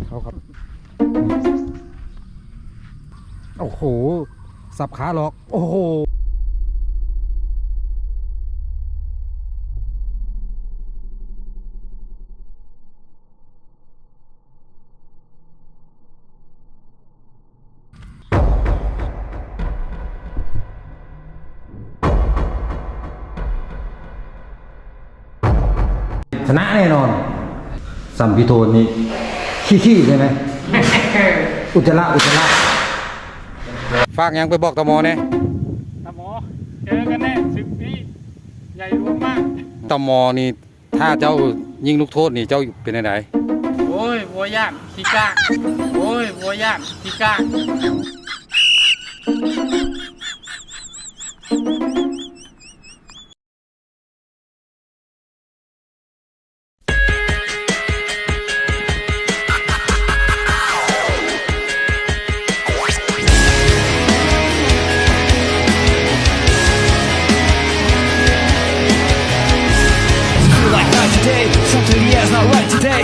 ดเขาครับ โอ้โห สับขาหลอก โอ้โหชนะแน่นอน สัมพิโทน นี่ขี้ๆใช่ไหมอุจจาระอุจจาระฝากยังไปบอกตมเนี่ยตาหมอเจอกันแน่สิบปีใหญ่รวมมากตมนี่ถ้าเจ้ายิงลูกโทษนี่เจ้าเป็นไงโอ้ยวัวย่านขี้กล้าโอ้ยวัวย่านขี้กล้า feel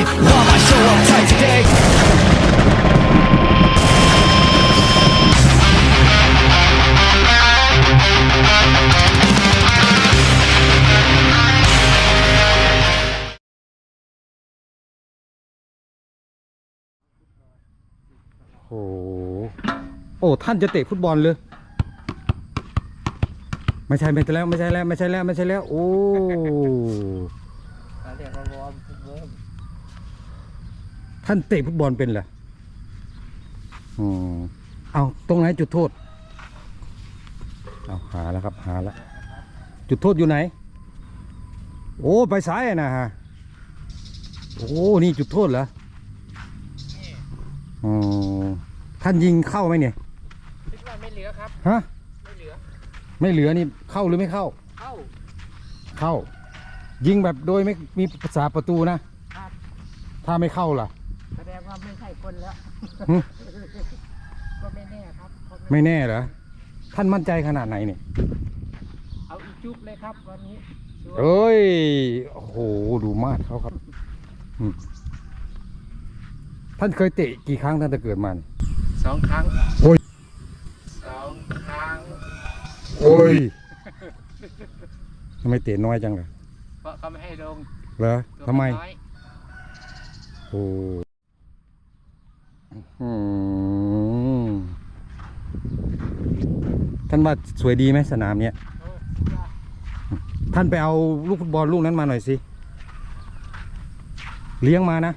right today Why am I so uptight today? โอ้โหโอ้ท่านจะเตะฟุตบอลเลย ไม่ใช่ไม่ใช่แล้วไม่ใช่แล้วไม่ใช่แล้วไม่ใช่แล้วโอ้ เรียกว่าวอร์มเวิร์ม ท่านเตะฟุตบอลเป็นเหรออืมเอาตรงไหนจุดโทษ เอาหาแล้วครับหาแล้ว จุดโทษอยู่ไหน โอ้ไปซ้ายอะนะฮะ โอ้นี่จุดโทษเหรออ๋อท่านยิงเข้าไหมเนี่ยคิดว่าไม่เหลือครับ ฮะ ไม่เหลือ ไม่เหลือนี่เข้าหรือไม่เข้า เข้า เข้า ยิงแบบโดยไม่มีภาษาประตูนะครับถ้าไม่เข้าล่ะแสดง ว่าไม่ใช่คนแล้ว หึก็ไม่แน่ครับเพราะไม่แน่เหรอ ท่านมั่นใจขนาดไหนเนี่ยเอาอีกจุ๊บเลยครับวันนี้ชัวร์เอ้ย โอ้โห ดูมาดเขาครับอืมท่านเคยเตะกี่ครั้งท่านจะเกิดมาเนี่ยสองครั้งโอ้ย สองครั้ง โอ้ยทำไมเตะน้อยจังล่ะเพราะเขาไม่ให้ลงเหรอตัวทำไม น้อย โอ้อืม ท่านว่าสวยดีไหมสนามเนี้ยท่านไปเอาลูกฟุตบอลลูกนั้นมาหน่อยสิ เลี้ยงมานะ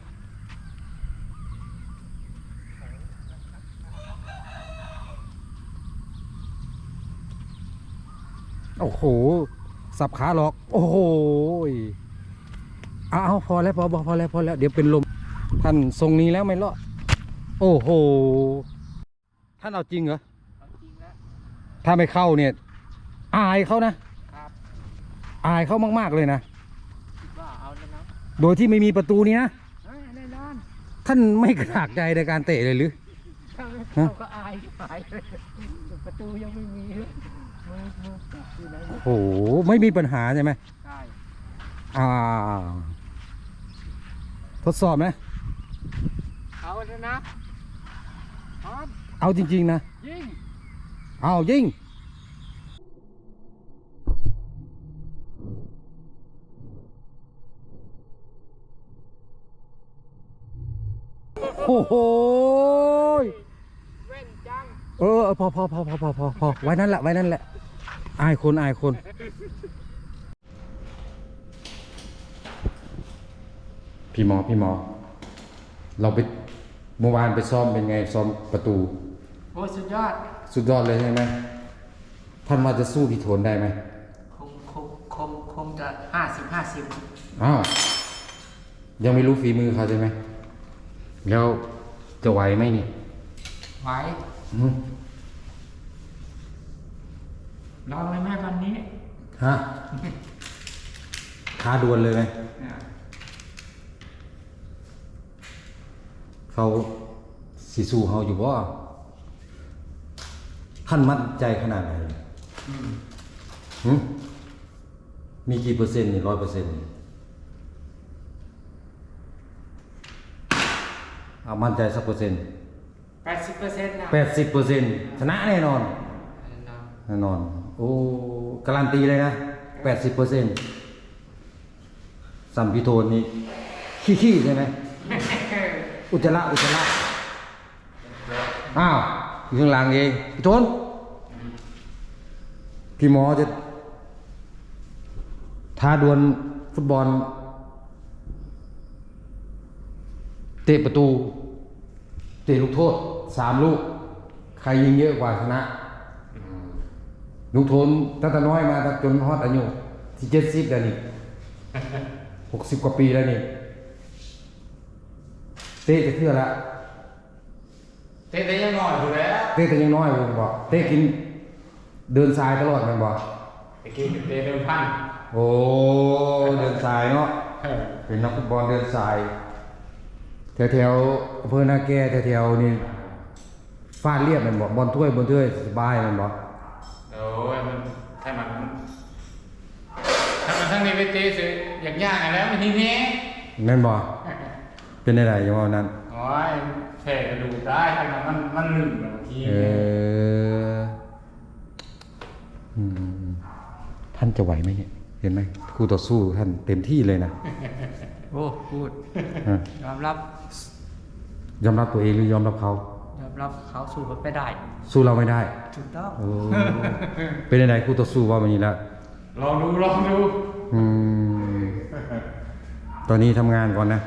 โอ้โห สับขาหลอก โอ้โหยเอาเอาพอแล้วพอพอพอแล้วพอแล้ว เดี๋ยวเป็นลม ท่านทรงนี้แล้วไม่รอด โอ้โห ท่านเอาจริงเหรอ เอาจริงแล้วถ้าไม่เข้าเนี่ย อายเขานะ ครับอายเขามากๆเลยนะ คิดว่าเอาแล้วนะโดยที่ไม่มีประตูนี้นะเอ้ยแน่นอนท่านไม่กระดากใจในการเตะเลยหรือ ถ้าไม่เข้าก็อายหายเลยประตูยังไม่มีเลยมือมือจับอยู่ไหนโอ้โห ไม่มีปัญหาใช่ไหมได้อ่าทดสอบไหมเอาแล้วนะพร้อม เอาจริง ๆ นะ ยิง เอายิงโอ้โหเว้นจังเออเออพอพอพอพอพอพอพอไว้นั่นแหละไว้นั่นแหละ อายคนอายคนพี่หมอพี่หมอ เราไป เมื่อวานไปซ้อมเป็นไงซ้อมประตู โอ้สุดยอด สุดยอดเลยใช่ไหมท่านว่าจะสู้พี่โทนได้ไหมคงคงคงคงจะห้าสิบห้าสิบอ้าวยังไม่รู้ฝีมือเขาใช่ไหมแล้วจะไหวไหมนี่ไหวอืมลองเลยไหมวันนี้ฮะท้าดวลเลยไหม เนี่ย เขาสีสู้เขาอยู่ว่าท่านมั่นใจขนาดไหนหืมมีกี่เปอร์เซ็นต์นี่ร้อยเปอร์เซ็นต์นี่รเอามั่นใจสักเปอร์เซ็นต์แปดสิบเปอร์เซ็นต์นะแปดสิบเปอร์เซ็นต์ชนะแน่นอน แน่นอน โอ้ การันตีเลยนะแปดสิบเปอร์เซ็นต์สัมพิโทนนี่ขี้ๆใช่ไหม อุจจาระอุจจาระอ้าวอยู่ข้างหลังเองพี่โทนพี่หมอจะท้าดวลฟุตบอล เตะประตู เตะลูกโทษสามลูก ใครยิงเยอะกว่าชนะลูกโทนตั้งแต่น้อยมาจนฮอดอายุที่เจ็ดสิบแล้วนี่หกสิบกว่าปีแล้วนี่ เตะจะเพื่อละเต้นได้ยังหน่อยอยู่แล้วเต้แต่ยังน้อยผมบอกเต้กินเดินทรายตลอดแมันบอกตะกี้เต้เดิมพันโอ้เดินทรายเนาะเออเป็นนักฟุตบอลเดินทรายแถวแถวๆอำเภอนาแก่แถวแถวๆนี่ฟาดเรียบแมันบอกบอลถ้วยบอลถ้วยสบายแมันบอกโอ้ยมันถ้ามันถ้ามันทั้งนี้ไปเต้สิอย่างยากอะแล้วมันทีนี้แม่นบอก เป็นอะไรอย่างว่านั้นโอ้ยแผลกระดูกได้ทางนั้นมันมันหนึ่งบางทีเอออืมท่านจะไหวไหมเนี่ยเห็นไหมคู่ต่อสู้ท่านเต็มที่เลยนะโอ้พูดอะยอมรับ ยอมรับตัวเองหรือยอมรับเขายอมรับเขาสู้เขาไม่ได้ สู้เราไม่ได้ถูกต้องโอ้เป็นยังไงคู่ต่อสู้ว่ามันนี้แล้วลองดูลองดูอืมตอนนี้ทำงานก่อนนะ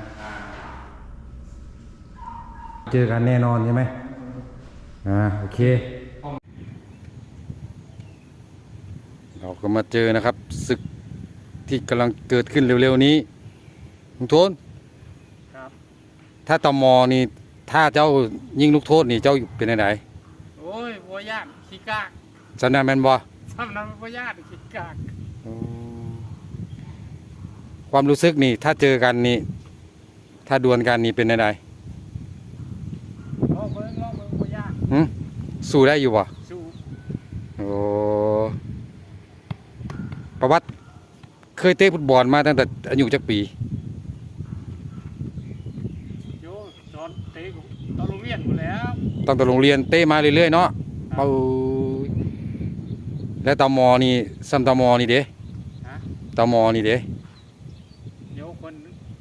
เจอกันแน่นอนใช่ไหมอ่าโอเค เราก็มาเจอนะครับศึกที่กำลังเกิดขึ้นเร็วๆนี้ลุงโทนครับ ถ้าตมนี่ถ้าเจ้ายิงลูกโทษนี่เจ้าเป็นยังไงโอ้ยบัวยากขี้กากสันนันแมนบ่สำนักบัวยากขี้กากความรู้สึกนี่ ถ้าเจอกันนี่ ถ้าดวลกันนี่เป็นยังไงลองเบิ่งลองเบิ่งบัวยาก หึ สู้ได้อยู่บ่สู้โอ้ประวัติเคยเตะฟุตบอลมาตั้งแต่อายุจักปีโยตอนเตะตอนโรงเรียนหมดแล้วตั้งแต่โรงเรียนเตะมาเรื่อยๆเนาะเป้าแล้วตามอนี่ซ้ำตามอนี่เด้ฮะตามอนี่เด้เดี๋ยวคน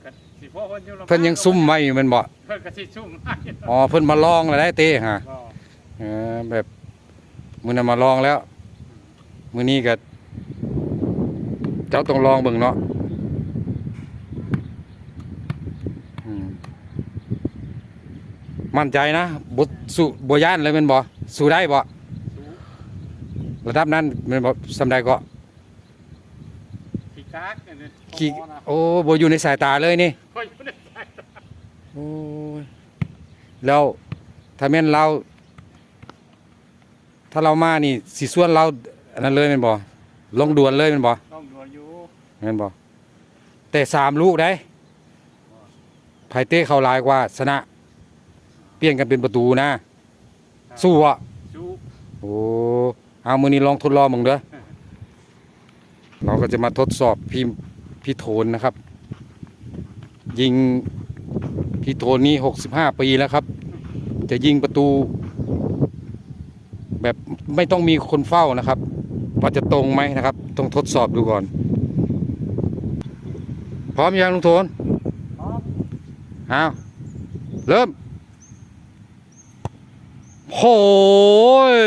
กับสิพ่อคนอยู่ละเพิ่นยังซุ่มไว้อยู่แมันบ่เพิ่นก็สิซุ่มให้อ๋อเพิ่นมาลองแล้วได้เตะฮะก็เออแบบมื้อนั้นมาลองแล้ว มื้อนี้ก็เจ้าต้องลองเบิ่งเนาะอืมมั่นใจนะบ่สู้บ่ย่านเลยแม่นบ่สู้ได้บ่สู้ระดับนั้นแม่นบ่สำใดก็ขี้กากอันนี้ขี้พ่อนะโอ้บ่อยู่ในสายตาเลยนี่พ่ออยู่ในสายตาโอ้ยแล้วถ้าแม่นเรา ถ้าเรามานี่สิส่วนเราอันนั้นเลยแม่นบ่ลงดวนเลยแม่นบ่ต้องดูอยู่แม่นบ่แต่สามลูกได้ไผเต้เข้าหลายกว่าชนะ เปลี่ยนกันเป็นประตูนะ สู้อะสู้โอ้เอามือนี้ลองทดลองมึงเด้อเราก็จะมาทดสอบพี่พี่โทนนะครับ ยิงพี่โทนนี่หกสิบห้าปีแล้วครับ จะยิงประตู แบบไม่ต้องมีคนเฝ้านะครับว่าจะตรงไหมนะครับ ต้องทดสอบดูก่อน พร้อมยังลุงโทนพร้อมอ้าวเริ่มโหย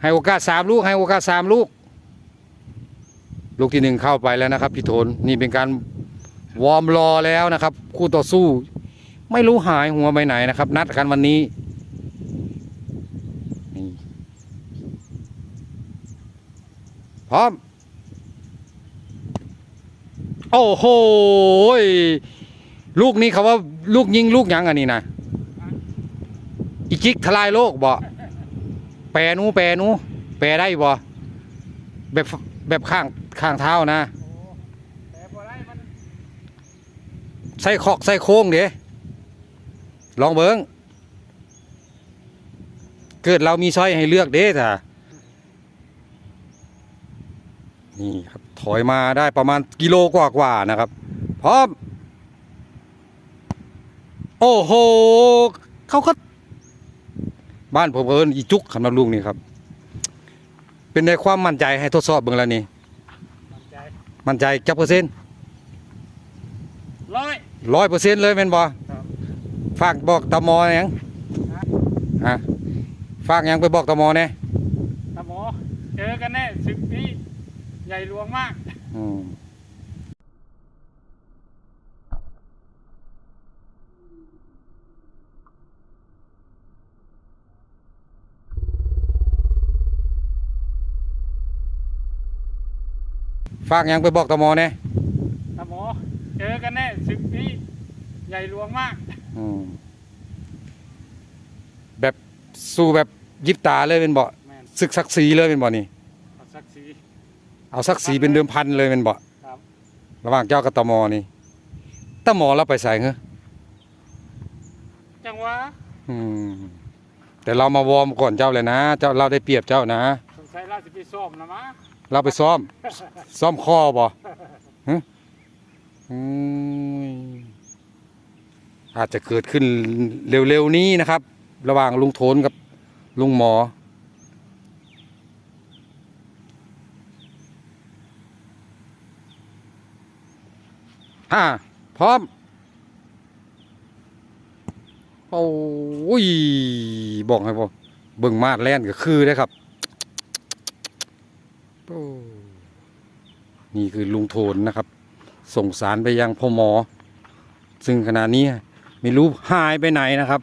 ให้โอกาสสามลูก ให้โอกาสสามลูก ลูกที่หนึ่งเข้าไปแล้วนะครับ พี่โทนนี่เป็นการวอร์มรอแล้วนะครับ คู่ต่อสู้ ไม่รู้หายหัวไปไหนนะครับ นัดกันวันนี้นพร้อม โอ้โหลูกนี้เขาว่าลูกยิงลูกยังอันนี้นะอีจิกทลายโลกบ่แปรนูแปรนูแปรได้บ่แบบแบบข้างข้างเท้านะโอ้แต่บ่ได้มันใส่ขอกใส่โค้งเดี๋ย ลองเบิงเกิดเรามีช้อยให้เลือกเด้ท่ะนี่ครับถอยมาได้ประมาณกิโลกว่าๆนะครับ พร้อม โอ้โหเขาก็ บ้านผมเอิญอีจุกคำนับลุงนี่ครับ เป็นในความมั่นใจให้ทดสอบเบิ่งแล้วนี่ มั่นใจมั่นใจจักเปอร์เซ็นต์ร้อยร้อยเปอร์เซ็นต์เลยแม่นบ่ครับ ฝากบอกตมอหยังฮะฝากหยังไปบอกตมอแน่ตาหมอเจอกันแน่ศึกนี้ใหญ่หลวงมากอืมฝากหยังไปบอกตมอแน่ตาหมอเจอกันแน่ศึกนี้ใหญ่หลวงมากอืม แบบสู้แบบยิบตาเลยเป็นบ่แม่นศึกศักดิ์ศรีเลยเป็นบ่นี่ เอาศักดิ์ศรีเอาศักดิ์ศรีเป็นเดิมพันเลยเป็นบ่ครับ ระหว่างเจ้ากับตมอนี่ตมอเราไปใส่เหรอจังหวะอืมแต่เรามาวอร์มก่อนเจ้าเลยนะ เจ้าเราได้เปรียบเจ้านะ สงสัยราชพิซ้อมนะมะเราไปซ้อม ซ้อมข้อบ่ฮะอืม อาจจะเกิดขึ้นเร็วๆนี้นะครับ ระหว่างลุงโทนกับลุงหมอ อ่า พร้อม โอ้ย บอกให้พ่อเบิ่งมาดแล่นก็คือได้ครับโอ้นี่คือลุงโทนนะครับ ส่งสารไปยังพ่อหมอ ซึ่งขณะนี้ ไม่รู้หายไปไหนนะครับ